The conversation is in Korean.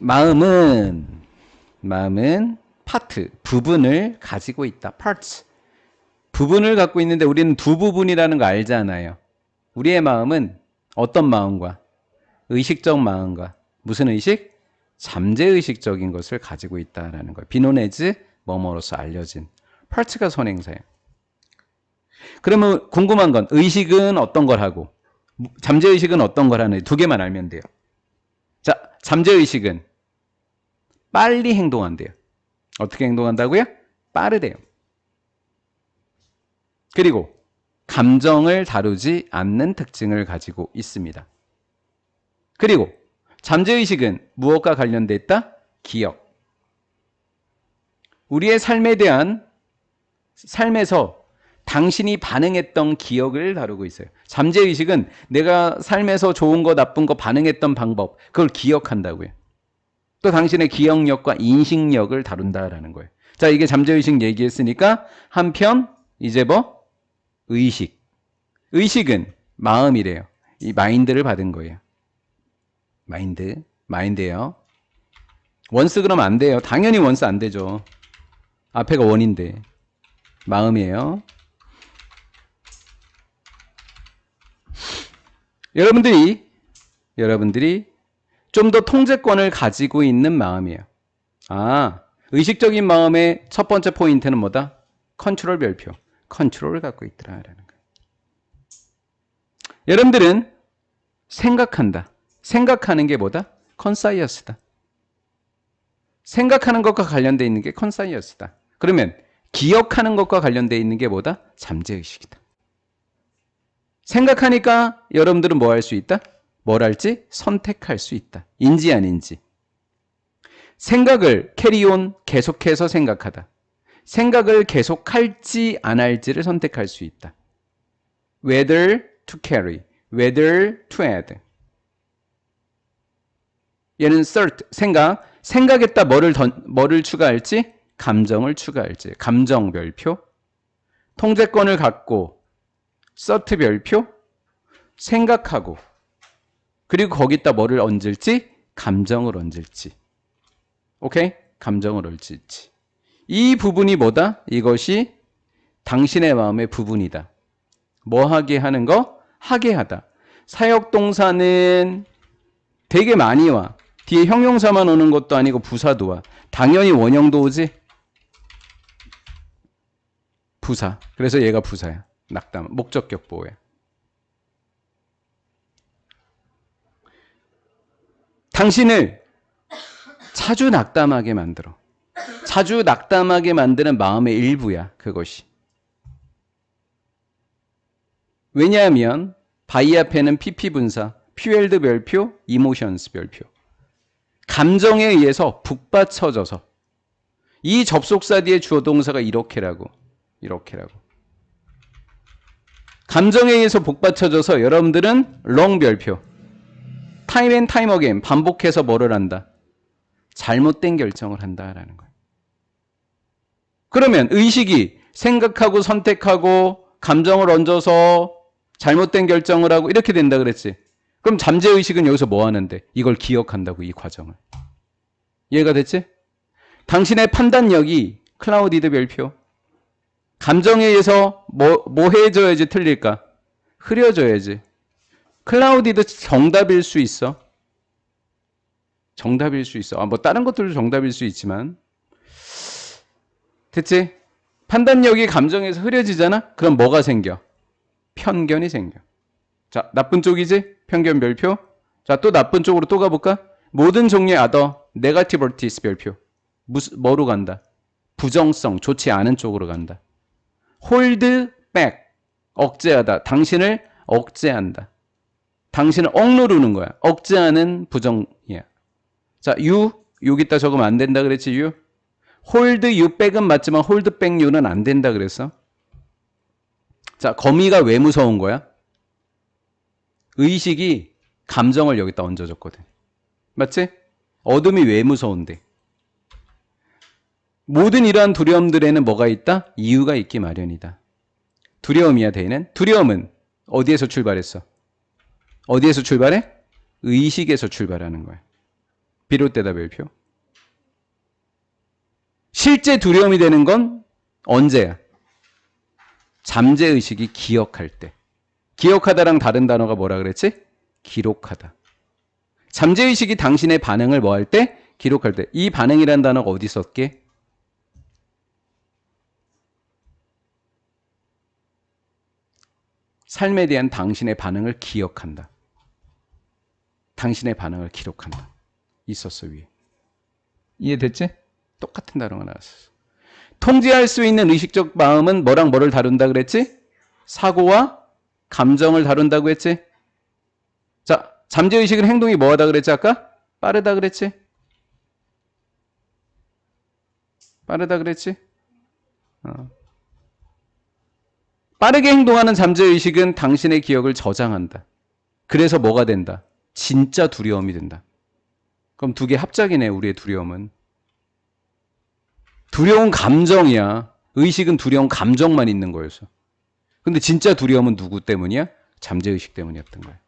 마음은 마음은 파트 부분을 가지고 있다. parts 부분을 갖고 있는데 우리는 두 부분이라는 거 알잖아요. 우리의 마음은 어떤 마음과 의식적 마음과 무슨 의식? 잠재의식적인 것을 가지고 있다라는 거예요. 비노네즈 뭐뭐로서 알려진 parts가 선행사예요. 그러면 궁금한 건 의식은 어떤 걸 하고 잠재의식은 어떤 걸 하는지 두 개만 알면 돼요. 자, 잠재의식은 빨리 행동한대요. 어떻게 행동한다고요? 빠르대요. 그리고 감정을 다루지 않는 특징을 가지고 있습니다. 그리고 잠재의식은 무엇과 관련돼 있다? 기억. 우리의 삶에 대한 삶에서 당신이 반응했던 기억을 다루고 있어요. 잠재의식은 내가 삶에서 좋은 거, 나쁜 거 반응했던 방법, 그걸 기억한다고요. 또 당신의 기억력과 인식력을 다룬다라는 거예요. 자, 이게 잠재의식 얘기했으니까 한편 이제 뭐 의식. 의식은 마음이래요. 이 마인드를 받은 거예요. 마인드, 마인드예요. 원스 그러면 안 돼요. 당연히 원스 안 되죠. 앞에가 원인데. 마음이에요. 여러분들이 여러분들이 좀 더 통제권을 가지고 있는 마음이에요. 아, 의식적인 마음의 첫 번째 포인트는 뭐다? 컨트롤 별표. 컨트롤을 갖고 있더라라는 거예요. 여러분들은 생각한다. 생각하는 게 뭐다? 컨사이어스다. 생각하는 것과 관련돼 있는 게 컨사이어스다. 그러면 기억하는 것과 관련돼 있는 게 뭐다? 잠재의식이다. 생각하니까 여러분들은 뭐 할 수 있다? 뭘 할지 선택할 수 있다. 인지 아닌지. 생각을 캐리온 계속해서 생각하다. 생각을 계속할지 안 할지를 선택할 수 있다. whether to carry, whether to add. 얘는 cert, 생각. 생각했다 뭐를 던, 뭐를 추가할지? 감정을 추가할지. 감정 별표. 통제권을 갖고 cert 별표. 생각하고 그리고 거기다 뭐를 얹을지? 감정을 얹을지. 오케이? 감정을 얹을지. 이 부분이 뭐다? 이것이 당신의 마음의 부분이다. 뭐 하게 하는 거? 하게 하다. 사역 동사는 되게 많이 와. 뒤에 형용사만 오는 것도 아니고 부사도 와. 당연히 원형도 오지? 부사. 그래서 얘가 부사야. 낙담. 목적격 보호야. 당신을 자주 낙담하게 만들어. 자주 낙담하게 만드는 마음의 일부야, 그것이. 왜냐하면 바이 앞에는 PP 분사, 퓨엘드 별표, 이모션스 별표. 감정에 의해서 북받쳐져서 이 접속사 뒤에 주어 동사가 이렇게라고, 이렇게라고. 감정에 의해서 북받쳐져서 여러분들은 롱 별표. 타임 앤 타임 어게인 반복해서 뭐를 한다? 잘못된 결정을 한다라는 거예요. 그러면 의식이 생각하고 선택하고 감정을 얹어서 잘못된 결정을 하고 이렇게 된다 그랬지. 그럼 잠재의식은 여기서 뭐 하는데? 이걸 기억한다고 이 과정을. 이해가 됐지? 당신의 판단력이 클라우디드 별표. 감정에 의해서 뭐, 뭐 해줘야지 틀릴까? 흐려져야지. 클라우디드 정답일 수 있어. 정답일 수 있어. 아, 뭐 다른 것들도 정답일 수 있지만. 됐지? 판단력이 감정에서 흐려지잖아? 그럼 뭐가 생겨? 편견이 생겨. 자, 나쁜 쪽이지? 편견 별표. 자, 또 나쁜 쪽으로 또 가볼까? 모든 종류의 아더, 네가티버티스 별표. 무슨, 뭐로 간다? 부정성, 좋지 않은 쪽으로 간다. 홀드 백, 억제하다. 당신을 억제한다. 당신을 억누르는 거야. 억제하는 부정이야. 자, 유, 여기다 적으면 안 된다 그랬지, 유? 홀드 유 백은 맞지만 홀드 백 유는 안 된다 그랬어. 자, 거미가 왜 무서운 거야? 의식이 감정을 여기다 얹어줬거든. 맞지? 어둠이 왜 무서운데? 모든 이러한 두려움들에는 뭐가 있다? 이유가 있기 마련이다. 두려움이야, 대는. 두려움은 어디에서 출발했어? 어디에서 출발해? 의식에서 출발하는 거야. 비롯되다 별표. 실제 두려움이 되는 건 언제야? 잠재의식이 기억할 때. 기억하다랑 다른 단어가 뭐라 그랬지? 기록하다. 잠재의식이 당신의 반응을 뭐 할 때? 기록할 때. 이 반응이란 단어가 어디 썼게? 삶에 대한 당신의 반응을 기억한다. 당신의 반응을 기록한다. 있었어, 위에. 이해됐지? 똑같은 단어가 나왔어. 통제할 수 있는 의식적 마음은 뭐랑 뭐를 다룬다 그랬지? 사고와 감정을 다룬다고 했지? 자, 잠재의식은 행동이 뭐하다 그랬지 아까? 빠르다 그랬지? 빠르다 그랬지? 어. 빠르게 행동하는 잠재의식은 당신의 기억을 저장한다. 그래서 뭐가 된다? 진짜 두려움이 된다. 그럼 두 개 합작이네, 우리의 두려움은. 두려운 감정이야. 의식은 두려운 감정만 있는 거였어. 근데 진짜 두려움은 누구 때문이야? 잠재의식 때문이었던 거야.